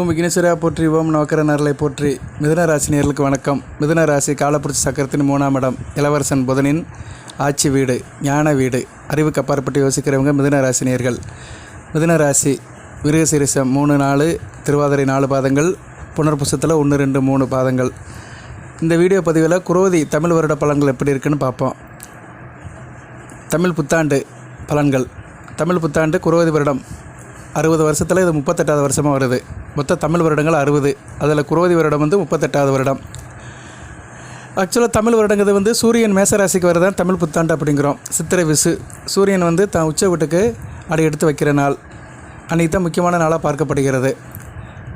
ஓம் விக்னேஸ்வரா போற்றி ஓம் நோக்கர நரலை போற்றி. மிதன ராசி நேர்களுக்கு வணக்கம். மிதன ராசி காலப்புரட்சி சக்கரத்தின் மூணாம் இடம் இளவரசன் புதனின் ஆட்சி வீடு ஞான வீடு. அறிவுக்கு அப்பாற்பட்டு யோசிக்கிறவங்க மிதன ராசி நேர்கள். மிதன ராசி விருகசிரிசம் மூணு நாலு திருவாதிரை நாலு பாதங்கள் புனர்புசத்தில் ஒன்று ரெண்டு மூணு பாதங்கள். இந்த வீடியோ பதிவில் குரோதி தமிழ் வருட பலன்கள் எப்படி இருக்குன்னு பார்ப்போம். தமிழ் புத்தாண்டு பலன்கள். தமிழ் புத்தாண்டு குரோதி வருடம். அறுபது வருஷத்தில் இது முப்பத்தெட்டாவது வருஷமாக வருது. மொத்த தமிழ் வருடங்கள் அறுபது. அதில் குரோதி வருடம் வந்து முப்பத்தெட்டாவது வருடம். ஆக்சுவலாக தமிழ் வருடங்கிறது வந்து சூரியன் மேசராசிக்கு வரதான் தமிழ் புத்தாண்டு அப்படிங்கிறோம். சித்திரை விசு. சூரியன் வந்து தான் உச்ச வீட்டுக்கு அடி எடுத்து வைக்கிற நாள். அன்றைக்கி தான் முக்கியமான நாளாக பார்க்கப்படுகிறது.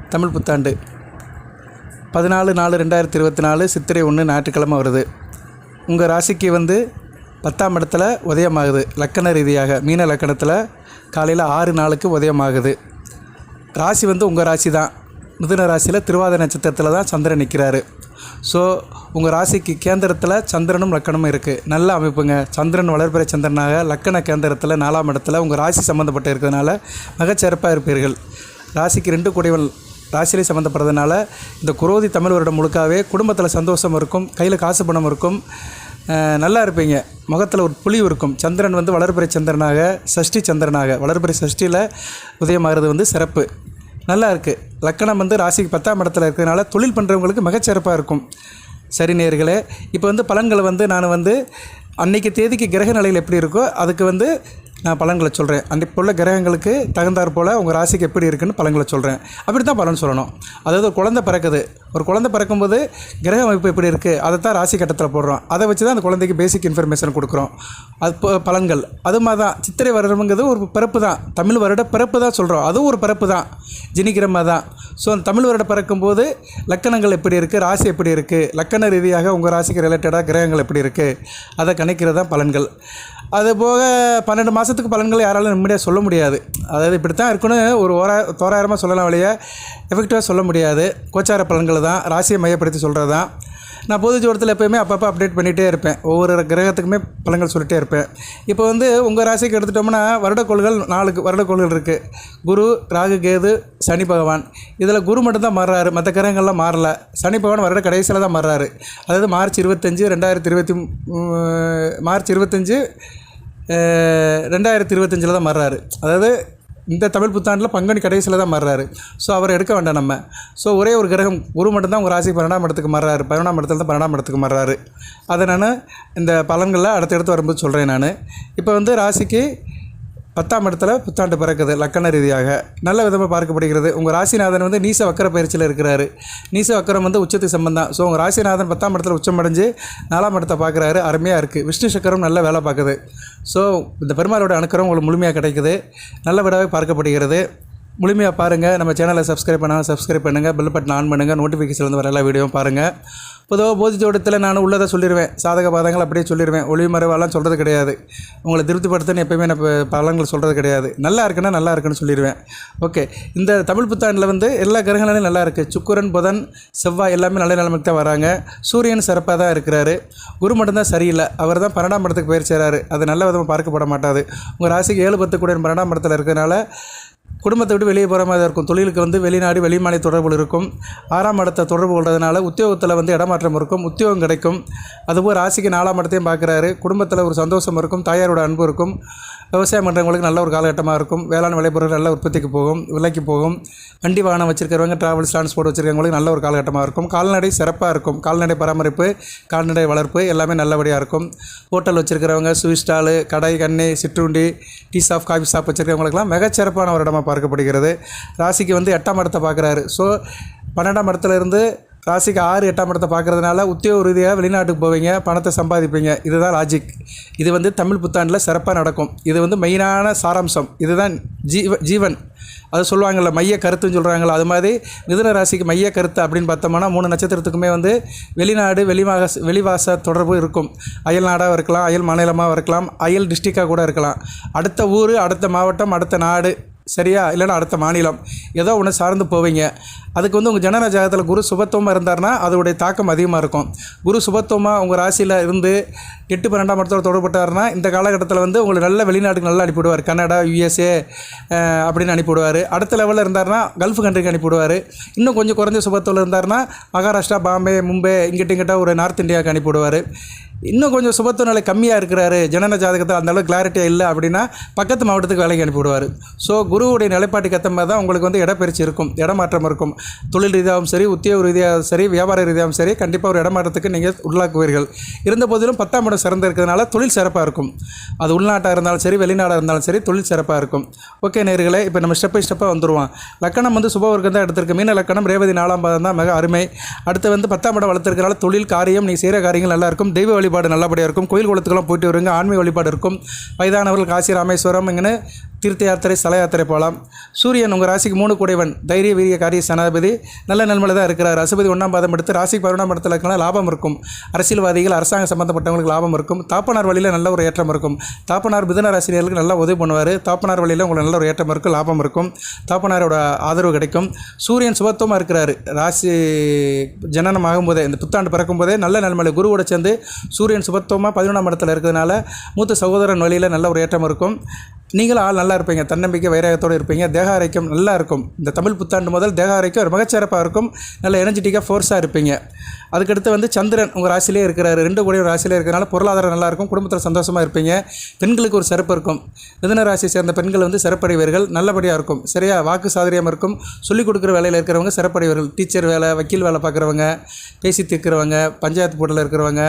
தமிழ் புத்தாண்டு. பதினாலு நாலு ரெண்டாயிரத்தி இருபத்தி நாலு சித்திரை ஒன்று ஞாயிற்றுக்கிழமை வருது. உங்கள் ராசிக்கு வந்து பத்தாம் இடத்துல உதயமாகுது. லக்கண ரீதியாக மீன லக்கணத்தில் காலையில் ஆறு நாளுக்கு உதயமாகுது. ராசி வந்து உங்கள் ராசி தான். மிதுன ராசியில் திருவாத நட்சத்திரத்தில் தான் சந்திரன் நிற்கிறாரு ஸோ உங்கள் ராசிக்கு கேந்திரத்தில் சந்திரனும் லக்கணமும் இருக்குது நல்ல அமைப்புங்க. சந்திரன் வளர்பிறை சந்திரனாக லக்கண கேந்திரத்தில் நாலாம் இடத்துல உங்கள் ராசி சம்மந்தப்பட்டு இருக்கிறதுனால மிகச்சிறப்பாக இருப்பீர்கள். ராசிக்கு ரெண்டு குடைவன் ராசியிலே சம்மந்தப்படுறதுனால இந்த குரோதி தமிழ் வருடம் முழுக்காவே குடும்பத்தில் சந்தோஷம் இருக்கும். கையில் காசு பணம் இருக்கும். நல்லா இருப்பீங்க. முகத்தில் ஒரு புலி இருக்கும். சந்திரன் வந்து வளர்பிறை சந்திரனாக சஷ்டி சந்திரனாக. வளர்பிறை சஷ்டியில் உதயமாகிறது வந்து சிறப்பு. நல்லா இருக்குது லக்கணம் வந்து ராசிக்கு பத்தாம் இடத்துல இருக்கிறதுனால தொழில் பண்ணுறவங்களுக்கு மிகச்சிறப்பாக இருக்கும். சரி நேர்களே இப்போ வந்து பலன்களை வந்து நான் வந்து அன்னைக்கு தேதிக்கு கிரக நிலையில் எப்படி இருக்கோ அதுக்கு வந்து நான் பலன்களை சொல்கிறேன் அன்றைக்கு உள்ள கிரகங்களுக்கு தகுந்தாற் போல் உங்கள் ராசிக்கு எப்படி இருக்குன்னு பலன்களை சொல்கிறேன் அப்படி தான் பலன் சொல்லணும். அதாவது ஒரு குழந்தை பிறக்குது. ஒரு குழந்தை பிறக்கும்போது கிரக அமைப்பு எப்படி இருக்குது அதை தான் ராசி கட்டத்தில் போடுறோம். அதை வச்சு தான் அந்த குழந்தைக்கு பேசிக் இன்ஃபர்மேஷன் கொடுக்குறோம். அது பலன்கள். அது மாதிரி தான் சித்திரை வருடம்ங்கிறது ஒரு பிறப்பு தான் தமிழ் வருட பிறப்பு தான் சொல்கிறோம் அதுவும் ஒரு பிறப்பு தான் ஜினிக்கிரமா தான் ஸோ அந்த தமிழ் வருட பிறக்கும்போது லக்கணங்கள் எப்படி இருக்குது ராசி எப்படி இருக்குது லக்கண ரீதியாக உங்கள் ராசிக்கு ரிலேட்டடாக கிரகங்கள் எப்படி இருக்குது அதை கணிக்கிறது தான் பலன்கள். அது போக பன்னெண்டு மாதத்துக்கு பலன்களை யாராலும் நிம்மதியாக சொல்ல முடியாது. அதாவது இப்படி தான் இருக்குன்னு ஒரு ஓரா தோராயிரமாக சொல்லலாம் வழிய எஃபெக்டிவாக சொல்ல முடியாது. கோச்சார பலன்கள் தான். ராசியை மையப்படுத்தி சொல்கிறது தான் நான் பொது ஜோடத்தில் எப்போயுமே அப்பப்போ அப்டேட் பண்ணிகிட்டே இருப்பேன். ஒவ்வொரு கிரகத்துக்குமே பலன்கள் சொல்லிகிட்டே இருப்பேன். இப்போ வந்து உங்கள் ராசிக்கு எடுத்துட்டோம்னா வருடக்கோள்கள் நாலு வருடக்கோள்கள் இருக்குது குரு ராகு கேது சனி பகவான். இதில் குரு மட்டும்தான் மாறுறாரு. மற்ற கிரகங்கள்லாம் மாறல. சனி பகவான் வருட கடைசியில் தான் மாறுறாரு. அதாவது மார்ச் இருபத்தஞ்சு ரெண்டாயிரத்தி இருபத்தி மார்ச் இருபத்தஞ்சு ரெண்டாயிரத்தி இருபத்தஞ்சில் தான் மாறுறாரு அதாவது இந்த தமிழ் புத்தாண்டில் பங்குனி கடைசியில் தான் மாறுறாரு ஸோ அவர் எடுக்க வேண்டாம் நம்ம. ஸோ ஒரே ஒரு கிரகம் குரு மட்டும்தான் உங்கள் ராசி பன்னெண்டாம் இடத்துக்கு மாறுறாரு பதினொன்றாம் இடத்துல தான் பன்னெண்டாம் இடத்துக்கு மாறுறாரு அதை நான் இந்த பலன்களில் அடுத்தடுத்து வரும்போது சொல்கிறேன் நான். இப்போ வந்து ராசிக்கு பத்தாம் இடத்துல புத்தாண்டு பிறக்குது லக்கண ரீதியாக. நல்ல விதமாக பார்க்கப்படுகிறது. உங்கள் ராசிநாதன் வந்து நீச வக்கர பயிற்சியில் இருக்கிறாரு. நீச வக்கரம் வந்து உச்சத்துக்கு சம்பந்தம் ஸோ உங்கள் ராசிநாதன் பத்தாம் இடத்துல உச்சம் அடைஞ்சு நாலாம் இடத்தை பார்க்குறாரு. அருமையாக இருக்குது விஷ்ணு சக்கரம் நல்ல வேலை பார்க்குது. ஸோ இந்த பெருமாளோட அணுக்கரம் உங்களுக்கு முழுமையாக கிடைக்குது. நல்ல விடவே பார்க்கப்படுகிறது. முழுமையாக பாருங்கள் நம்ம சேனலை சப்ஸ்கிரைப் பண்ணால் சப்ஸ்கிரைப் பண்ணுங்கள் பெல் பட்டன் ஆன் பண்ணுங்கள் நோட்டிஃபிகேஷன் வந்து வர எல்லா வீடியோவும் பாருங்கள் பொதுவாக போதி ஜோடத்தில் நான் உள்ளதை சொல்லிடுவேன் சாதக பாதங்கள் அப்படியே சொல்லிடுவேன் ஒளிவு மறைவாலாம் சொல்கிறது கிடையாது. உங்களை திருப்திப்படுத்தன்னு எப்போயுமே நான் ப- பலன்கள் சொல்கிறது கிடையாது. நல்லா இருக்குன்னா நல்லா இருக்குன்னு சொல்லிடுவேன் ஓகே இந்த தமிழ் புத்தாண்டில் வந்து எல்லா கிரகங்களும் நல்லா இருக்குது சுக்குரன் புதன் செவ்வாய் எல்லாமே நல்ல நிலைமைக்கு தான் வராங்க. சூரியன் சிறப்பாக தான் இருக்கிறாரு. குரு மட்டும்தான் சரியில்லை. அவர் தான் பன்னெண்டாம் படத்துக்கு பயிர் செய்கிறாரு அது நல்ல விதமாக பார்க்கப்பட மாட்டாது. உங்கள் ராசிக்கு ஏழு பத்து கூட பன்னெண்டாம் படத்தில் இருக்கிறதுனால குடும்பத்தை விட்டு வெளியே போகிற மாதிரி இருக்கும். தொழிலுக்கு வந்து வெளிநாடு வெளிமாநில தொடர்பு இருக்கும். ஆறாம் இடத்தை தொடர்பு கொள்றதுனால உத்தியோகத்தில் வந்து இடமாற்றம் இருக்கும் உத்தியோகம் கிடைக்கும். அதுபோல் ராசிக்கு நாலாம் இடத்தையும் பார்க்குறாரு. குடும்பத்தில் ஒரு சந்தோஷம் இருக்கும் தாயாரோட அன்பு இருக்கும். விவசாயம் பண்ணுறவங்களுக்கு நல்ல ஒரு காலகட்டமாக இருக்கும். வேளாண் விளைபொருள் நல்ல உற்பத்திக்கு போகும் விலைக்கு போகும். வண்டி வாகனம் வச்சுருக்கிறவங்க ட்ராவல்ஸ் டிரான்ஸ்போர்ட் வச்சுருக்கவங்களுக்கு நல்ல ஒரு காலகட்டமாக இருக்கும். கால்நடை சிறப்பாக இருக்கும். கால்நடை பராமரிப்பு கால்நடை வளர்ப்பு எல்லாமே நல்லபடியாக இருக்கும். ஹோட்டல் வச்சுருக்கிறவங்க ஸ்வீட் ஸ்டாலு கடை கண்ணி சிற்றுண்டி டீ ஷாப் காஃபி ஷாப் வச்சிருக்கவங்களுக்குலாம் மிகச்சிறப்பான ஒரு இடமாக பார்க்கப்படுகிறது. ராசிக்கு வந்து எட்டாம் இடத்தை பார்க்குறாரு. ஸோ பன்னெண்டாம் இடத்துலேருந்து ராசிக்கு ஆறு எட்டாம் இடத்தை பார்க்கறதுனால உத்தியோக ரீதியாக வெளிநாட்டுக்கு போவீங்க பணத்தை சம்பாதிப்பீங்க. இதுதான் லாஜிக் இது வந்து தமிழ் புத்தாண்டில் சிறப்பாக நடக்கும். இது வந்து மெயினான சாராம்சம். இதுதான் ஜீவ ஜீவன். அது சொல்லுவாங்கள்ல மைய கருத்துன்னு சொல்கிறாங்கல்ல அது மாதிரி மிதுன ராசிக்கு மைய கருத்து அப்படின்னு பார்த்தோம்னா மூணு நட்சத்திரத்துக்குமே வந்து வெளிநாடு வெளிவாக வெளிவாச தொடர்பு இருக்கும். அயல் நாடாக இருக்கலாம் அயல் மாநிலமாக இருக்கலாம் அயல் டிஸ்ட்ரிக்டாக கூட இருக்கலாம். அடுத்த ஊர் அடுத்த மாவட்டம் அடுத்த நாடு சரியா? இல்லைன்னா அடுத்த மாநிலம். ஏதோ ஒன்று சார்ந்து போவீங்க. அதுக்கு வந்து உங்கள் ஜனன ஜாதகத்தில் குரு சுபத்துவமாக இருந்தார்னா அதோடைய தாக்கம் அதிகமாக இருக்கும். குரு சுபத்துவமாக உங்கள் ராசியில் இருந்து எட்டு பன்னெண்டாம் இடத்தோட தொடர்பட்டாருன்னா இந்த காலகட்டத்தில் வந்து உங்களை நல்ல வெளிநாட்டுக்கு நல்லா அனுப்பிவிடுவார். கனடா யூஎஸ்ஏ அப்படின்னு அனுப்பிவிடுவார். அடுத்த லெவலில் இருந்தாருன்னா கல்ஃப் கண்ட்ரிக்கு அனுப்பிவிடுவார். இன்னும் கொஞ்சம் குறைஞ்ச சுபத்துவில் இருந்தார்னா மகாராஷ்டிரா பாம்பே மும்பை இங்கிட்ட இங்கிட்ட ஒரு நார்த் இந்தியாவுக்கு அனுப்பிவிடுவார். இன்னும் கொஞ்சம் சுபத்துவ நிலை கம்மியாக இருக்கிறாரு. ஜனன ஜாதகத்தில் அந்தளவு கிளாரிட்டியாக இல்லை அப்படின்னா பக்கத்து மாவட்டத்துக்கு வேலைக்கு அனுப்பிவிடுவார். ஸோ குருவுடைய நிலைப்பாட்டுக்கு ஏற்ற மாதிரி தான் உங்களுக்கு வந்து இடப்பெயர்ச்சி இருக்கும். இடமாற்றம் இருக்கும். தொழில் ரீதியாகவும் சரி உத்தியோக ரீதியாகவும் சரி வியாபார ரீதியாகவும் சரி கண்டிப்பாக ஒரு இடமாற்றத்துக்கு நீங்கள் உள்ளாக்குவீர்கள். இருந்த போதிலும் பத்தாம் இடம் சிறந்து இருக்கிறதுனால தொழில் சிறப்பாக இருக்கும். அது உள்நாட்டாக இருந்தாலும் சரி வெளிநாடாக இருந்தாலும் சரி தொழில் சிறப்பாக இருக்கும். ஓகே நேர்களை இப்போ நம்ம ஸ்டெப் பை ஸ்டெப்பாக வந்துடுவோம் லக்கணம் வந்து சுபவர்க்கம் தான் எடுத்திருக்கு. மீன லக்கணம் ரேவதி நாலாம் பாதம் தான் மிக அருமை. அடுத்து வந்து பத்தாம் இடம் வளர்த்துருக்கனால தொழில் காரியம் நீ செய்கிற காரியங்கள் நல்லாயிருக்கும் தெய்வ வழி வழிபாடு நல்லபடியாக இருக்கும். கோயில் குளத்துக்கெல்லாம் போயிட்டு வருங்க. ஆன்மீக வழிபாடு இருக்கும். வயதானவர்கள் காசி ராமேஸ்வரம் இங்கே தீர்த்த யாத்திரை ஸ்தல யாத்திரை போகலாம். சூரியன் உங்கள் ராசிக்கு மூணு கூடைவன். தைரிய வீரிய காரிய சனாதிபதி நல்ல நன்மையில் தான் இருக்கிறார். ரசபதி ஒன்றாம் பாதம் எடுத்து ராசிக்கு பதினொன்றாம் இடத்துல இருக்கலாம் லாபம் இருக்கும். அரசியல்வாதிகள் அரசாங்க சம்மந்தப்பட்டவங்களுக்கு லாபம் இருக்கும். தாப்பனார் வழியில் நல்ல ஒரு ஏற்றம் இருக்கும். தாப்பனார் மிதன ராசினியர்களுக்கு நல்லா உதவி பண்ணுவார். தாப்பனார் வழியில் உங்களுக்கு நல்ல ஒரு ஏற்றம் இருக்கும் லாபம் இருக்கும். தாப்பனாரோட ஆதரவு கிடைக்கும். சூரியன் சுபத்துவமாக இருக்கிறார். ராசி ஜனனம் ஆகும்போதே இந்த புத்தாண்டு பிறக்கும் போதே நல்ல நன்மையில் குருவோட சேர்ந்து சூரியன் சுபத்துவமாக பதினொன்றாம் இடத்துல இருக்கிறதுனால மூத்த சகோதரன் வழியில் நல்ல ஒரு ஏற்றம் இருக்கும். நீங்களும் ஆள் நல்லா இருப்பீங்க தன்னம்பிக்கை வைராகத்தோடு இருப்பீங்க தேக ஆரோக்கியம் நல்லா இருக்கும். இந்த தமிழ் புத்தாண்டு முதல் தேக ஆரோக்கியம் ஒரு மிகச்சிறப்பாக இருக்கும். நல்ல எனர்ஜெட்டிக்காக ஃபோர்ஸாக இருப்பீங்க. அதுக்கடுத்து வந்து சந்திரன் உங்கள் ராசிலே இருக்கிறாரு. ரெண்டு கூட ராசியிலே இருக்கிறனால பொருளாதாரம் நல்லாயிருக்கும் குடும்பத்தில் சந்தோஷமாக இருப்பீங்க. பெண்களுக்கு ஒரு சிறப்பு இருக்கும். மிதன ராசியை சேர்ந்த பெண்கள் வந்து சிறப்படைவீர்கள் நல்லபடியாக இருக்கும். சரியா? வாக்கு சாதரியமாக இருக்கும். சொல்லிக் கொடுக்குற வேலையில் இருக்கிறவங்க சிறப்படைவர்கள். டீச்சர் வேலை வக்கீல் வேலை பார்க்குறவங்க பேசி தீர்க்கிறவங்க பஞ்சாயத்து போர்டில் இருக்கிறவங்க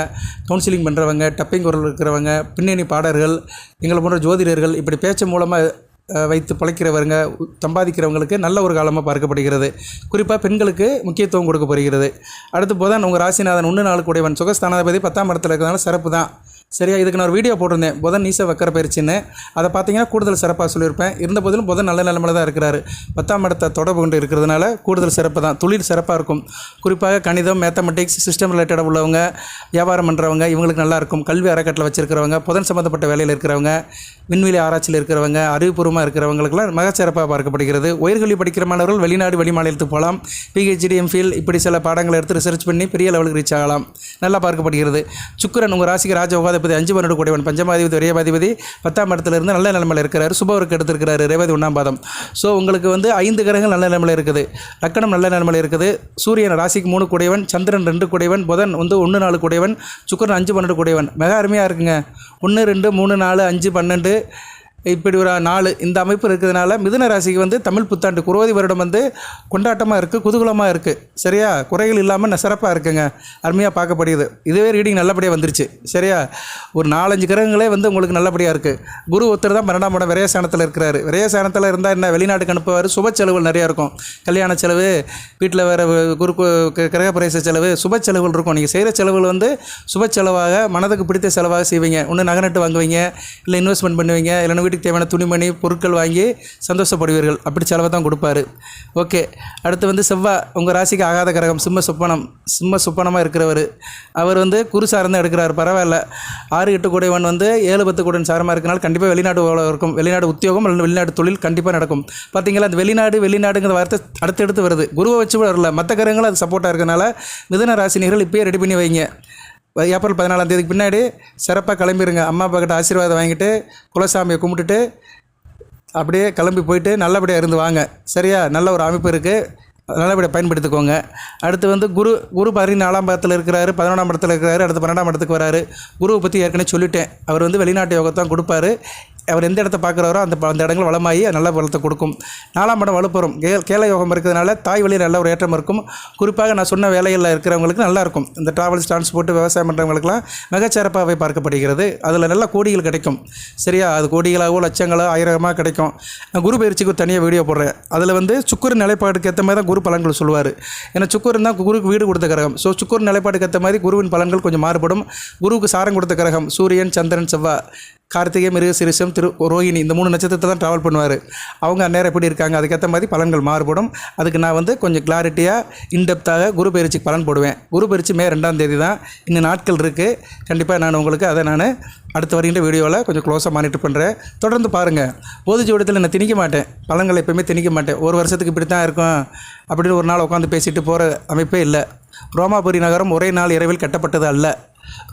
கவுன்சிலிங் பண்ணுறவங்க டப்பிங் குரல் இருக்கிறவங்க பின்னணி பாடர்கள் எங்களை போன்ற ஜோதிடர்கள் இப்படி பேச்சு மூலமாக வைத்து பிழைக்கிறவங்க சம்பாதிக்கிறவங்களுக்கு நல்ல ஒரு காலமாக பார்க்கப்படுகிறது. குறிப்பாக பெண்களுக்கு முக்கியத்துவம் கொடுக்கப்படுகிறது அடுத்து போதான் உங்கள் ராசிநாதன் ஒன்று நாள் கூடியவன் சுகஸ்தானாதிபதி பத்தாம் இடத்துல இருக்கிறதுனால சிறப்பு தான் சரியா? இதுக்கு நான் ஒரு வீடியோ போட்டிருந்தேன். புதன் நீச வக்கர பயிற்சின்னு. அதை பார்த்தீங்கன்னா கூடுதல் சிறப்பாக சொல்லியிருப்பேன். இருந்த போதிலும் புதன் நல்ல நிலமையில தான் இருக்கிறாரு. பத்தாம் இடத்தை தொடர்பு கொண்டு இருக்கிறதுனால கூடுதல் சிறப்பு தான். தொழில் சிறப்பாக இருக்கும். குறிப்பாக கணிதம் மேத்தமெட்டிக்ஸ் சிஸ்டம் ரிலேட்டடாக உள்ளவங்க வியாபாரம் பண்ணுறவங்க இவங்களுக்கு நல்லாயிருக்கும் கல்வி அறக்கட்டளை வச்சிருக்கிறவங்க புதன் சம்மந்தப்பட்ட வேலையில் இருக்கிறவங்க விண்வெளி ஆராய்ச்சியில் இருக்கிறவங்க அறிவுபூர்வமாக இருக்கிறவங்களுக்கெல்லாம் மிகச்சிறப்பாக பார்க்கப்படுகிறது. உயர்கல்வி படிக்கிற மாணவர்கள் வெளிநாடு வெளி மாநிலத்துக்கு போகலாம் பிஹெச்டி எம்ஃபில் இப்படி சில பாடங்களை எடுத்து ரிசர்ச் பண்ணி பெரிய லெவலுக்கு ரீச் ஆகலாம். நல்லா பார்க்கப்படுகிறது. சுக்கிரன் உங்கள் ராசிக்கு ராஜ உகாதிபதி அஞ்சு பன்னெண்டு கூடியவன் பஞ்சமாதிபதி விரையபாதிபதி பத்தாம் இடத்துல இருந்து நல்ல நிலைமையில் இருக்கிறார். சுபவருக்கு எடுத்திருக்கிறாரு ரேவதி ஒன்றாம் பாதம். ஸோ உங்களுக்கு வந்து ஐந்து கிரகங்கள் நல்ல நிலைமையில் இருக்குது. லக்கணம் நல்ல நிலைமையில் இருக்குது. சூரியன் ராசிக்கு மூணு கூடியவன் சந்திரன் ரெண்டு கூடியவன் புதன் வந்து ஒன்று நாலு கூடியவன் சுக்கரன் அஞ்சு பன்னெண்டு கூடியவன். மிக அருமையாக இருக்குங்க. ஒன்று ரெண்டு மூணு நாலு அஞ்சு பன்னெண்டு இப்படி ஒரு நாலு இந்த அமைப்பு இருக்கிறதுனால மிதுன ராசிக்கு வந்து தமிழ் புத்தாண்டு குரோதி வருடம் வந்து கொண்டாட்டமாக இருக்குது குதூகலமாக இருக்குது சரியா? குறைகள் இல்லாமல் சிறப்பாக இருக்குங்க. அருமையாக பார்க்கப்படுகிறது. இதுவே ரீடிங் நல்லபடியாக வந்துருச்சு. சரியா? ஒரு நாலஞ்சு கிரகங்களே வந்து உங்களுக்கு நல்லபடியாக இருக்குது குரு ஒருத்தர் தான் பன்னெண்டாம் இடம் விரயசானத்தில் இருக்கிறாரு. விரயசானத்தில் இருந்தால் என்ன? வெளிநாட்டுக்கு அனுப்புவார். சுப செலவுகள் நிறையா இருக்கும். கல்யாண செலவு வீட்டில் வேறு குரு கு- கிரக பிரவேச செலவு சுப செலவுகள் இருக்கும். நீங்கள் செய்கிற செலவுகள் வந்து சுப செலவாக மனதுக்கு பிடித்த செலவாக செய்வீங்க. ஒன்று நகை நட்டு வாங்குவீங்க இல்லை இன்வெஸ்ட்மெண்ட் பண்ணுவீங்க இல்லைன்னா வீட்டுக்கு தேவையான துணிமணி பொருட்கள் வாங்கி சந்தோஷப்படுவீர்கள். அப்படி செலவை தான் கொடுப்பாரு. ஓகே. அடுத்து வந்து செவ்வாய் உங்கள் ராசிக்கு ஆகாத கிரகம் சிம்ம சுப்பனம் சிம்ம சுப்பனமாக இருக்கிறவர். அவர் வந்து குரு சார்ந்து எடுக்கிறார் பரவாயில்ல. ஆறு எட்டு கூடையவன் வந்து ஏழு பத்து கூடன் சாரமாக இருக்கனால கண்டிப்பாக வெளிநாடு இருக்கும். வெளிநாடு உத்தியோகம் அல்லது வெளிநாடு தொழில் கண்டிப்பாக நடக்கும். பார்த்தீங்களா அந்த வெளிநாடு வெளிநாடுங்கிற வார்த்தை அடுத்தடுத்து வருது. குருவை வச்சு வரல. மற்ற கிரகங்களும் அது சப்போர்ட்டாக இருக்கனால மிதன ராசினிகள் இப்பயே ரெடி பண்ணி வைங்க. ஏப்ரல் பதினாலாம் தேதிக்கு பின்னாடி சிறப்பாக கிளம்பிடுங்க அம்மா அப்பா கிட்ட ஆசீர்வாதம் வாங்கிட்டு குலசாமியை கும்பிட்டுட்டு அப்படியே கிளம்பி போயிட்டு நல்லபடியாக இருந்து வாங்க. சரியா? நல்ல ஒரு அமைப்பு இருக்குது நல்லபடியாக பயன்படுத்திக்கோங்க. அடுத்து வந்து குரு குரு பதினாலாம் இடத்துல இருக்கிறாரு பதினொன்றாம் இடத்துல இருக்கிறாரு அடுத்து பன்னெண்டாம் இடத்துக்கு வராரு. குருவை பற்றி ஏற்கனவே சொல்லிட்டேன். அவர் வந்து வெளிநாட்டு யோகத்தான் கொடுப்பாரு. அவர் எந்த இடத்த பார்க்குறாரோ அந்த அந்த இடங்கள் வளமாகி நல்ல பலத்தை கொடுக்கும். நாலாம் இடம் வலுப்புறம். கே கேள யோகம் இருக்கிறதுனால தாய் வழியில் நல்ல ஒரு ஏற்றம் இருக்கும். குறிப்பாக நான் சொன்ன வேலைகளில் இருக்கிறவங்களுக்கு நல்லாயிருக்கும் இந்த டிராவல்ஸ் டிரான்ஸ்போர்ட் விவசாயம் பண்ணுறவங்களுக்குலாம் மிகச்சிறப்பாகவே பார்க்கப்படுகிறது. அதில் நல்ல கோடிகள் கிடைக்கும். சரியா? அது கோடிகளாகவோ லட்சங்களோ ஆயிரமாக கிடைக்கும். நான் குரு பயிற்சிக்கு ஒரு தனியாக வீடியோ போடுறேன். அதில் வந்து சுக்குர் நிலைப்பாடுக்கு ஏற்ற மாதிரி தான் குரு பலன்கள் சொல்லுவார். ஏன்னா சுக்குரன் தான் குருக்கு வீடு கொடுத்த கிரகம். ஸோ சுக்குர் நிலைப்பாடுக்கு ஏற்ற மாதிரி குருவின் பலன்கள் கொஞ்சம் மாறுபடும். குருவுக்கு சாரம் கொடுத்த கிரகம் சூரியன் சந்திரன் செவ்வாய். கார்த்திகை மிருக திரு ரோஹிணி இந்த மூணு நட்சத்திரத்தை தான் ட்ராவல் பண்ணுவார். அவங்க அந்நேரம் எப்படி இருக்காங்க? அதுக்கேற்ற மாதிரி பலன்கள் மாறுபடும். அதுக்கு நான் வந்து கொஞ்சம் கிளாரிட்டியாக இன்டெப்த்தாக குரு பயிற்சிக்கு பலன் போடுவேன். குரு பயிற்சி மே ரெண்டாம் தேதி தான். இன்னும் நாட்கள் இருக்குது கண்டிப்பாக நான் உங்களுக்கு அதை நான் அடுத்து வருகின்ற வீடியோவில் கொஞ்சம் க்ளோஸாக மானிட்டர் பண்ணுறேன் தொடர்ந்து பாருங்கள் பொது ஜோடத்தில் நான் திணிக்க மாட்டேன். பலன்களை எப்போயுமே திணிக்க மாட்டேன். ஒரு வருஷத்துக்கு இப்படி தான் இருக்கும். அப்படின்னு ஒரு நாள் உட்காந்து பேசிட்டு போகிற அமைப்பே இல்லை. ரோமாபுரி நகரம் ஒரே நாள் இரவில் கட்டப்பட்டது அல்ல.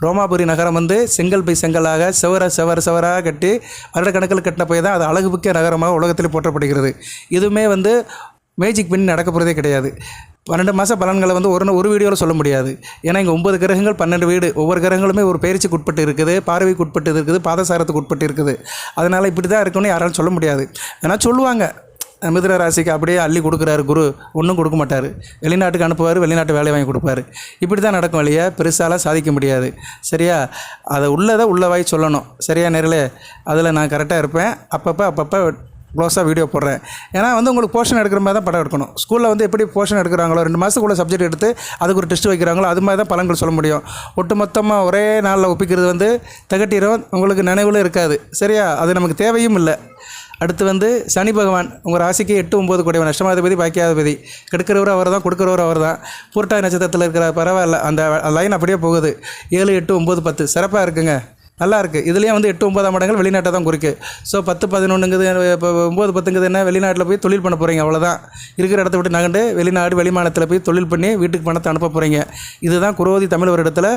ரோமாபுரி நகரம் வந்து செங்கல் பை செங்கலாக செவர செவர செவராக கட்டி வருடக்கணக்கில் கட்டின போய் தான் அது அழகுமிக்க நகரமாக உலகத்தில் போற்றப்படுகிறது. இதுவுமே வந்து மேஜிக் பண்ணி நடக்க போகிறதே கிடையாது. பன்னெண்டு மாத பலன்களை வந்து ஒரு ஒரு வீடியோவில் சொல்ல முடியாது. ஏன்னா இங்கே ஒன்பது கிரகங்கள் பன்னெண்டு வீடு. ஒவ்வொரு கிரகங்களுமே ஒரு பயிற்சிக்கு உட்பட்டு இருக்குது பார்வைக்கு உட்பட்டு இருக்குது பாதசாரத்துக்கு உட்பட்டு இருக்குது. அதனால் இப்படி தான் இருக்குன்னு யாராலும் சொல்ல முடியாது. ஏன்னா சொல்லுவாங்க மிதுன ராசிக்கு அப்படியே அள்ளி கொடுக்குறாரு குரு. ஒன்றும் கொடுக்க மாட்டார். வெளிநாட்டுக்கு அனுப்புவார் வெளிநாட்டு வேலை வாங்கி கொடுப்பாரு. இப்படி தான் நடக்கும் வழியா பெருசாலாம் சாதிக்க முடியாது. சரியா? அதை உள்ளதை உள்ளவாய் சொல்லணும். சரியா நேரில்? அதில் நான் கரெக்டாக இருப்பேன். அப்பப்போ அப்பப்போ க்ளோஸாக வீடியோ போடுறேன். ஏன்னா வந்து உங்களுக்கு போர்ஷன் எடுக்கிற மாதிரி தான் படம் எடுக்கணும். ஸ்கூலில் வந்து எப்படி போர்ஷன் எடுக்கிறாங்களோ ரெண்டு மாதத்துக்குள்ள சப்ஜெக்ட் எடுத்து அதுக்கு ஒரு டெஸ்ட் வைக்கிறாங்களோ அது மாதிரி தான் பலன்கள் சொல்ல முடியும். ஒட்டு மொத்தமாக ஒரே நாளில் ஒப்பிக்கிறது வந்து திகட்டிடும் உங்களுக்கு நினைவில் இருக்காது. சரியா? அது நமக்கு தேவையும் இல்லை. அடுத்து வந்து சனி பகவான் உங்கள் ராசிக்கு எட்டு ஒம்பது கூடியவன் அஷ்டமாதிபதி பாக்கியாதிபதி. கெடுக்கிறவர் அவர் தான் கொடுக்குறவர் அவர் தான் பூர்ட்டாய் நட்சத்திரத்தில் இருக்கிற பரவாயில்ல அந்த லைன் அப்படியே போகுது. ஏழு எட்டு ஒம்பது பத்து. சிறப்பாக இருக்குங்க. நல்லா இருக்குது இதுலேயே வந்து எட்டு ஒன்பதாம் இடங்கள் வெளிநாட்டை தான் குறிக்கு. ஸோ பத்து பதினொன்றுங்குது இப்போ ஒம்பது பத்துங்குது என்ன வெளிநாட்டில் போய் தொழில் பண்ண போகிறீங்க அவ்வளோதான் இருக்கிற இடத்த விட்டு நகண்டு வெளிநாடு வெளிமாநிலத்தில் போய் தொழில் பண்ணி வீட்டுக்கு பணத்தை அனுப்ப போகிறீங்க இதுதான் குரோதி தமிழ் ஒரு இடத்துல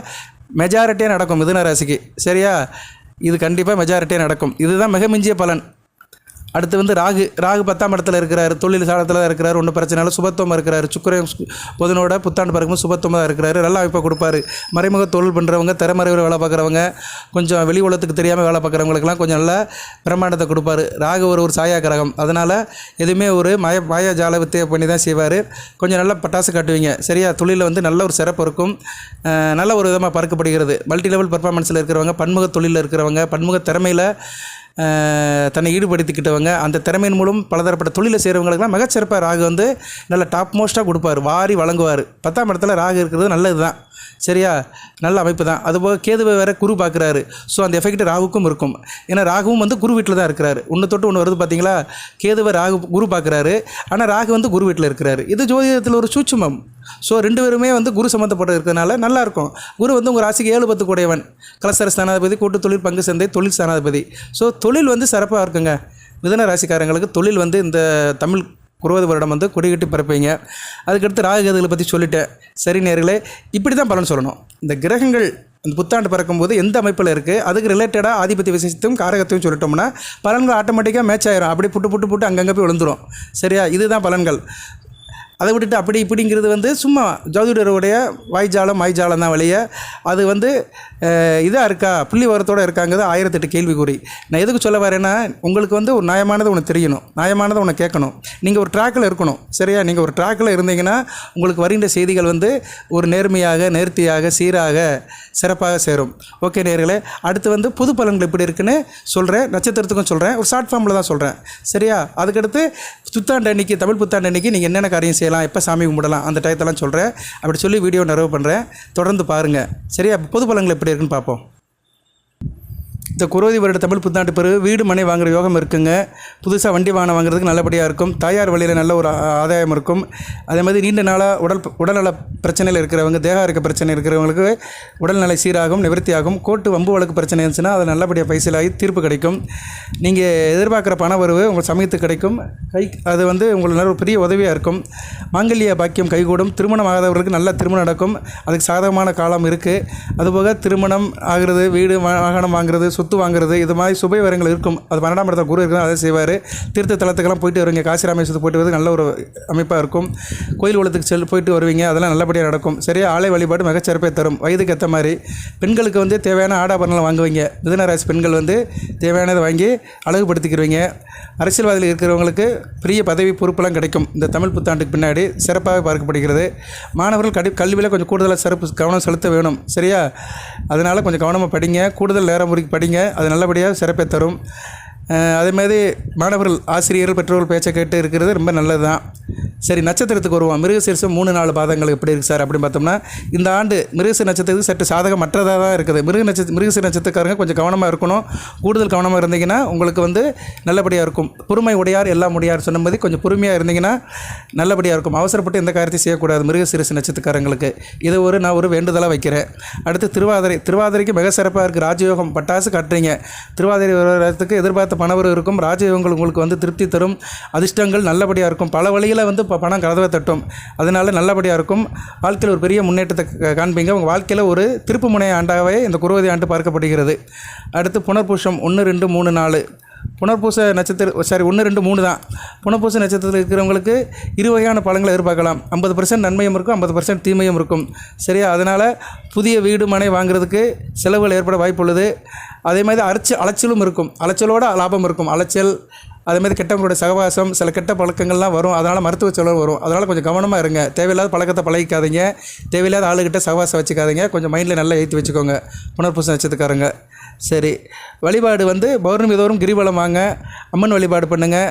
மெஜாரிட்டியாக நடக்கும் மிதுன ராசிக்கு. சரியா? இது கண்டிப்பாக மெஜாரிட்டியாக நடக்கும். இதுதான் மிக மிஞ்சிய பலன். அடுத்து வந்து ராகு ராகு பத்தாம் இடத்துல இருக்கிறாரு தொழில் சாலத்தில் தான் இருக்கிறாரு ஒன்றும் பிரச்சனை இல்லை. சுபத்துவம் இருக்கிறாரு. சுக்கரன் புதனோட புத்தாண்டு பிறக்கும் சுபத்துவமாக தான் இருக்கிறாரு. நல்ல அமைப்பை கொடுப்பாரு. மறைமுக தொழில் பண்ணுறவங்க திறமறைவில் வேலை பார்க்குறவங்க கொஞ்சம் வெளி உலகத்துக்கு தெரியாமல் வேலை பார்க்குறவங்களுக்குலாம் கொஞ்சம் நல்ல பிரமாண்டத்தை கொடுப்பாரு. ராகு ஒரு ஒரு சாயா கிரகம். அதனால் எதுவுமே ஒரு மய மாயா ஜால வித்தியை பண்ணி தான் செய்வார். கொஞ்சம் நல்லா பட்டாசு காட்டுவீங்க. சரியா? தொழிலில் வந்து நல்ல ஒரு சிறப்பு இருக்கும். நல்ல ஒரு விதமாக பறக்கப்படுகிறது. மல்டி லெவல் பர்ஃபார்மன்ஸில் இருக்கிறவங்க பன்முக தொழிலில் இருக்கிறவங்க பன்முக திறமையில் தன்னை ஈடுபடுத்திக்கிட்டவங்க அந்த திறமையின் மூலம் பலதரப்பட்ட தொழிலை செய்கிறவங்களுக்குலாம் மிகச்சிறப்பாக ராகு வந்து நல்ல டாப் மோஸ்ட்டாக கொடுப்பார். வாரி வழங்குவார். பத்தாம் இடத்துல ராகு இருக்கிறது நல்லது தான் சரியா? நல்ல அமைப்பு தான் அதுபோக கேதுவை வேற குரு பார்க்குறாரு. ஸோ அந்த எஃபெக்ட் ராகுக்கும் இருக்கும். ஏன்னா ராகுவும் வந்து குரு வீட்டில் தான் இருக்கிறாரு. ஒன்று தொட்டு ஒன்று வருது பார்த்தீங்களா கேதுவை ராகு குரு பார்க்குறாரு. ஆனால் ராகு வந்து குரு வீட்டில் இருக்கிறாரு. இது ஜோதிடத்தில் ஒரு சூட்சுமம். ஸோ ரெண்டு பேருமே வந்து குரு சம்மந்தப்பட்டு இருக்கிறதுனால நல்லாயிருக்கும் குரு வந்து உங்கள் ராசிக்கு ஏழு பத்து கூடையவன் கலசர ஸ்தானாதிபதி கூட்டு தொழில் பங்கு சந்தை தொழில் ஸ்தானாதிபதி. ஸோ தொழில் வந்து சிறப்பாக இருக்குங்க. மிதன ராசிக்காரங்களுக்கு தொழில் வந்து இந்த தமிழ் குருவது வருடம் வந்து கொடிகட்டி பரப்பீங்க அதுக்கடுத்து ராகுகேதுகளை பற்றி சொல்லிட்டேன் சரி நேர்களே இப்படி தான் பலன் சொல்லணும். இந்த கிரகங்கள் அந்த புத்தாண்டு பிறக்கும்போது எந்த அமைப்பில் இருக்குது அதுக்கு ரிலேட்டடாக ஆதிபத்திய விசேஷத்தையும் காரகத்தையும் சொல்லிட்டோம்னா பலன்கள் ஆட்டோமேட்டிக்காக மேட்ச் ஆயிரும். அப்படி புட்டு புட்டு புட்டு அங்கங்கே போய் விழுந்துரும். சரியா? இதுதான் பலன்கள். அதை விட்டுட்டு அப்படி இப்படிங்கிறது வந்து சும்மா ஜோதிடருடைய வாய்ஜாலம் மாய்ஜாலம் தான் வழிய. அது வந்து இதாக இருக்கா? புள்ளி வரத்தோடு இருக்காங்கிறது ஆயிரத்தெட்டு கேள்விக்குறி. நான் எதுக்கு சொல்ல வரேன்னா உங்களுக்கு வந்து ஒரு நியாயமானது ஒன்று தெரியணும். நியாயமானதை ஒன்று கேட்கணும். நீங்கள் ஒரு ட்ராக்கில் இருக்கணும். சரியா? நீங்கள் ஒரு ட்ராக்கில் இருந்தீங்கன்னா உங்களுக்கு வருகின்ற செய்திகள் வந்து ஒரு நேர்மையாக நேர்த்தியாக சீராக சிறப்பாக சேரும். ஓகே நேர்களே அடுத்து வந்து புது பலன்கள் இப்படி இருக்குன்னு சொல்கிறேன் நட்சத்திரத்துக்கும் சொல்கிறேன் ஒரு ஷார்ட் ஃபார்மில் தான் சொல்கிறேன் சரியா? அதுக்கடுத்து புத்தாண்டு அன்னைக்கு தமிழ் புத்தாண்டு அன்னைக்கு நீங்கள் என்னென்ன காரியம் செய்யலாம் எப்போ சாமி கும்பிடலாம் அந்த டயத்தெல்லாம் சொல்கிறேன் அப்படி சொல்லி வீடியோ நிறைவு பண்ணுறேன் தொடர்ந்து பாருங்கள் சரியா? பொது பலங்கள் எப்படி இருக்குன்னு பார்ப்போம். இந்த குரோதி வருட தமிழ் புத்தாண்டு பிறகு வீடு மனை வாங்குற யோகம் இருக்குங்க. புதுசாக வண்டி வாகனம் வாங்குறதுக்கு நல்லபடியாக இருக்கும். தாயார் வழியில் நல்ல ஒரு ஆதாயம் இருக்கும். அதே மாதிரி நீண்ட நாளாக உடல் உடல்நல பிரச்சனையில் இருக்கிறவங்க தேக இருக்க பிரச்சனை இருக்கிறவங்களுக்கு உடல்நிலை சீராகும் நிவர்த்தியாகும். கோட்டு வம்பு வழக்கு பிரச்சனை இருந்துச்சுன்னா அது நல்லபடியாக பைசலாகி தீர்ப்பு கிடைக்கும். நீங்கள் எதிர்பார்க்குற பண வரவு உங்கள் சமயத்துக்கு கிடைக்கும். கை அது வந்து உங்களுக்கு நல்ல ஒரு பெரிய உதவியாக இருக்கும். மாங்கல்ய பாக்கியம் கைகூடும். திருமணம் ஆகாதவர்களுக்கு நல்ல திருமணம் நடக்கும். அதுக்கு சாதகமான காலம் இருக்குது அதுபோக திருமணம் ஆகிறது வீடு வாகனம் வாங்குறது சுத்த வாங்குறது இது மாதிரி சுபை வரங்கள் இருக்கும். அது பன்னெண்டாம் இடத்துல குரு இருக்கிறது அதை செய்வார். தீர்த்த தலத்துக்கெல்லாம் போயிட்டு வருவீங்க. காசி ராமேஸ்வரத்துக்கு போயிட்டு வரது நல்ல ஒரு அமைப்பாக இருக்கும். கோயில் குளத்துக்கு செல் போயிட்டு வருவீங்க. அதெல்லாம் நல்லபடியாக நடக்கும். சரியா ஆலை வழிபாடு மிகச்சிறப்பை தரும். வயதுக்கு ஏற்ற மாதிரி பெண்களுக்கு வந்து தேவையான ஆடாபரணம் வாங்குவீங்க. மிதனராசி பெண்கள் வந்து தேவையானதை வாங்கி அழகுபடுத்திக்கிடுவீங்க அரசியல்வாதியில் இருக்கிறவங்களுக்கு பெரிய பதவி பொறுப்பெல்லாம் கிடைக்கும். இந்த தமிழ் புத்தாண்டுக்கு பின்னாடி சிறப்பாக பார்க்கப்படுகிறது. மாணவர்கள் கடி கல்வியில் கொஞ்சம் கூடுதலாக சிறப்பு கவனம் செலுத்த வேணும். சரியா? அதனால் கொஞ்சம் கவனமாக படிங்க. கூடுதல் நேரம் முறைக்கு படிங்க. அது நல்லபடியாக சிறப்பை தரும். அதே மாதிரி மாணவர்கள் ஆசிரியர்கள் பெற்றோர்கள் பேச்சை கேட்டு இருக்கிறது ரொம்ப நல்லது தான் சரி நட்சத்திரத்துக்கு வருவோம். மிருகசீரிசம் மூணு நாலு பாதங்கள் எப்படி இருக்குது சார் அப்படின்னு பார்த்தோம்னா இந்த ஆண்டு மிருகசி நட்சத்திரத்துக்கு சற்று சாதகமற்றதாக தான் இருக்குது. மிருக நட்சத்திர மிருகசி நட்சத்திரக்காரங்க கொஞ்சம் கவனமாக இருக்கணும். கூடுதல் கவனமாக இருந்தீங்கன்னா உங்களுக்கு வந்து நல்லபடியாக இருக்கும். பொறுமை உடையார் எல்லாம் முடியார் சொன்ன மாதிரி கொஞ்சம் பொறுமையாக இருந்தீங்கன்னா நல்லபடியாக இருக்கும். அவசரப்பட்டு எந்த காரியத்தையும் செய்யக்கூடாது மிருகசீரிச நட்சத்திரக்காரங்களுக்கு. இதை ஒரு நான் ஒரு வேண்டுதலாக வைக்கிறேன். அடுத்து திருவாதிரை திருவாதிரைக்கு மிக சிறப்பாக இருக்குது ராஜயோகம் பட்டாசு காட்டுறீங்க. திருவாதிரை வருவதற்கு எதிர்பார்த்த பணவர் இருக்கும். ராஜயோகங்கள் உங்களுக்கு வந்து திருப்தி தரும். அதிர்ஷ்டங்கள் நல்லபடியாக இருக்கும். பல வழியில் வந்து இப்போ பணம் கதவை தட்டும். அதனால் நல்லபடியாக இருக்கும். வாழ்க்கையில் ஒரு பெரிய முன்னேற்றத்தை காண்பீங்க. உங்கள் வாழ்க்கையில் ஒரு திருப்பு முனைய ஆண்டாகவே இந்த குருவதி ஆண்டு பார்க்கப்படுகிறது. அடுத்து புனர்பூஷம் ஒன்று ரெண்டு மூணு நாலு. புனர்பூச நட்சத்திர சாரி ஒன்று ரெண்டு மூணு தான். புனர்பூச நட்சத்திரத்தில் இருக்கிறவங்களுக்கு இரு வகையான பலன்களை எதிர்பார்க்கலாம். ஐம்பது பர்சன்ட் நன்மையும் இருக்கும் ஐம்பது பர்சன்ட் தீமையும் இருக்கும். சரியா? அதனால் புதிய வீடு மனை வாங்குறதுக்கு செலவுகள் ஏற்பட வாய்ப்புள்ளது. அதே மாதிரி அரைச்சி அலைச்சலும் இருக்கும். அலைச்சலோட லாபம் இருக்கும். அலைச்சல் அதே மாதிரி கெட்டவங்களோட சகவாசம் சில கெட்ட பழக்கங்கள்லாம் வரும். அதனால் மருத்துவ செலவு வரும். அதனால் கொஞ்சம் கவனமாக இருங்க. தேவையில்லாத பழக்கத்தை பழகிக்காதீங்க. தேவையில்லாத ஆளுகிட்ட சகவாசம் வச்சுக்காதீங்க. கொஞ்சம் மைண்டில் நல்லா ஏற்றி வச்சுக்கோங்க. புனர்பூசம் வச்சதுக்காரங்க சரி. வழிபாடு வந்து பௌர்ணமி தோறும் கிரிவலம் வாங்க. அம்மன் வழிபாடு பண்ணுங்கள்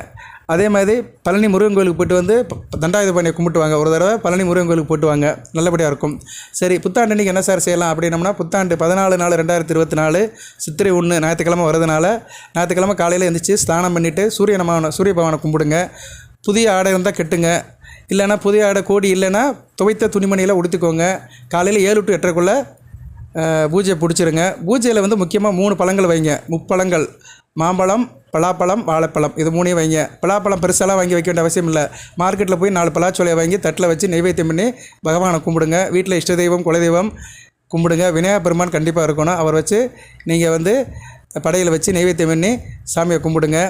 அதே மாதிரி பழனி முருகன் கோயிலுக்கு போயிட்டு வந்து ப- தண்டாயுதபாணியை கும்பிட்டுவாங்க. ஒரு தடவை பழனி முருகன் கோயிலுக்கு போயிட்டு வாங்க நல்லபடியாக இருக்கும். சரி புத்தாண்டு இன்றைக்கி என்ன சார் செய்யலாம் அப்படின்னம்னா புத்தாண்டு பதினாலு நாலு ரெண்டாயிரத்தி இருபத்தி நாலு சித்திரை ஒன்று ஞாயிற்றுக்கிழமை வரதுனால ஞாயிற்றுக்கிழமை காலையில் எழுந்திரிச்சு ஸ்நானம் பண்ணிவிட்டு சூரிய நம சூரிய பகவானை கும்பிடுங்க. புதிய ஆடை இருந்தால் கெட்டுங்க. இல்லைன்னா புதிய ஆடை கோடி இல்லைன்னா துவைத்த துணிமணியில் உடுத்திக்கோங்க. காலையில் ஏழு டு எட்டரைக்குள்ளே பூஜையை பிடிச்சிருங்க. பூஜையில் வந்து முக்கியமாக மூணு பழங்கள் வைங்க. முப்பழங்கள். மாம்பழம் பலாப்பழம் வாழைப்பழம். இது மூணையும் வைங்க. பலாப்பழம் பெருசாலாம் வாங்கி வைக்க வேண்டிய அவசியம் இல்லை. மார்க்கெட்டில் போய் நாலு பலாச்சோலையை வாங்கி தட்டில் வச்சு நெய்வேத்தியம் பண்ணி பகவானை கும்பிடுங்க. வீட்டில் இஷ்ட தெய்வம் குலதெய்வம் கும்பிடுங்க. விநாயகர் பெருமான் கண்டிப்பாக இருக்கணும். அவர் வச்சு நீங்கள் வந்து படையில் வச்சு நெய்வேத்தியம் பண்ணி சாமியை கும்பிடுங்க.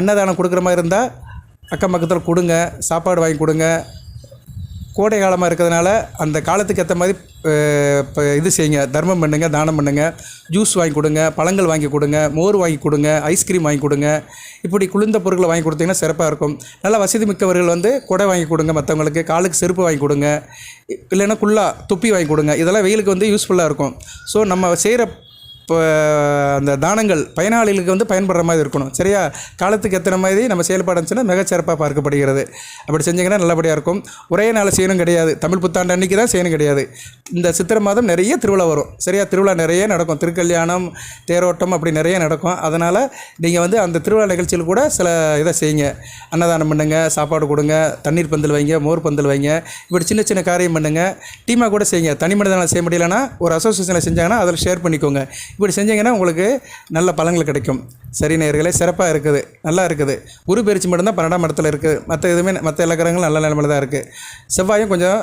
அன்னதானம் கொடுக்குற மாதிரி இருந்தால் அக்கம் பக்கத்தில் கொடுங்க. சாப்பாடு வாங்கி கொடுங்க. கோடை காலமாக இருக்கிறதுனால அந்த காலத்துக்கு ஏற்ற மாதிரி இப்போ இது செய்யுங்க. தர்மம் பண்ணுங்கள் தானம் பண்ணுங்கள் ஜூஸ் வாங்கி கொடுங்க பழங்கள் வாங்கி கொடுங்க மோர் வாங்கி கொடுங்க ஐஸ்கிரீம் வாங்கி கொடுங்க. இப்படி குளிர்ந்த பொருட்களை வாங்கி கொடுத்தீங்கன்னா சிறப்பாக இருக்கும். நல்லா வசதி மிக்கவர்கள் வந்து குடை வாங்கி கொடுங்க மற்றவங்களுக்கு காலுக்கு செருப்பு வாங்கி கொடுங்க. இல்லைன்னா குல்லா தொப்பி வாங்கி கொடுங்க. இதெல்லாம் வெயிலுக்கு வந்து யூஸ்ஃபுல்லாக இருக்கும். ஸோ நம்ம செய்கிற இப்போ அந்த தானங்கள் பயனாளிகளுக்கு வந்து பயன்படுற மாதிரி இருக்கணும். சரியா? காலத்துக்கு எத்தனை மாதிரி நம்ம செயல்பாடு இருந்துச்சுன்னா மிகச்சிறப்பாக பார்க்கப்படுகிறது. அப்படி செஞ்சிங்கன்னா நல்லபடியாக இருக்கும். ஒரே நாள் செய்யணும் கிடையாது. தமிழ் புத்தாண்டு அன்றைக்கி தான் செய்யணும் கிடையாது. இந்த சித்திரை மாதம் நிறைய திருவிழா வரும். சரியா? திருவிழா நிறைய நடக்கும். திருக்கல்யாணம் தேரோட்டம் அப்படி நிறைய நடக்கும். அதனால் நீங்கள் வந்து அந்த திருவிழா நிகழ்ச்சியில் கூட சில இதை செய்யுங்க. அன்னதானம் பண்ணுங்க சாப்பாடு கொடுங்க தண்ணீர் பந்தல் வைங்க மோர் பந்தல் வைங்க. இப்படி சின்ன சின்ன காரியம் பண்ணுங்க. டீமாக கூட செய்யுங்க. தனி மனிதனால் செய்ய முடியலன்னா ஒரு அசோசியேஷனில் செஞ்சாங்கன்னா அதில் ஷேர் பண்ணிக்கோங்க. இப்படி செஞ்சீங்கன்னா உங்களுக்கு நல்ல பலன்கள் கிடைக்கும். சரி நேயர்களே சிறப்பாக இருக்குது. நல்லா இருக்குது. குரு பயிற்சி மட்டும்தான் பன்னெண்டாம் இடத்துல இருக்குது. மற்ற எதுவுமே மற்ற எல்லா கிரகங்களும் நல்ல நிலமையில தான் இருக்குது. செவ்வாயும் கொஞ்சம்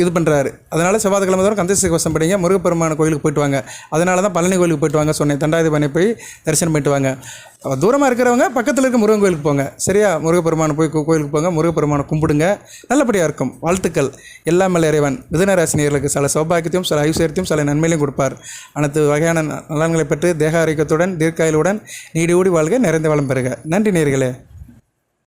இது பண்ணுறாரு அதனால் செவ்வாய்க்கிழமை தோறும் கந்தசை கவசம் படிங்க. முருகப்பெருமான கோயிலுக்கு போயிட்டு வாங்க. அதனால தான் பழனி கோயிலுக்கு போயிட்டு வாங்க சொன்னேன். தண்டாயுதபாணி போய் தரிசனம் பண்ணிட்டு வாங்க. தூரமாக இருக்கிறவங்க பக்கத்தில் இருக்க முருகன் கோயிலுக்கு போங்க. சரியா? முருகப்பெருமான போய் கோயிலுக்கு போங்க. முருகப்பெருமானை கும்பிடுங்க. நல்லபடியாக இருக்கும். வாழ்த்துக்கள். எல்லா மேல இறைவன். மிதுனராசினியர்களுக்கு சில சௌபாகியத்தையும் சில ஐஸ்வர்யத்தையும் சில நன்மையிலையும் கொடுப்பார். அனைத்து வகையான நலன்களை பெற்று தேக ஆரோக்கியத்துடன் தீர்க்காயலுடன் நீடி ஓடி வாழ்க நிறைந்த வளம் பெறுக. நன்றி நேர்களே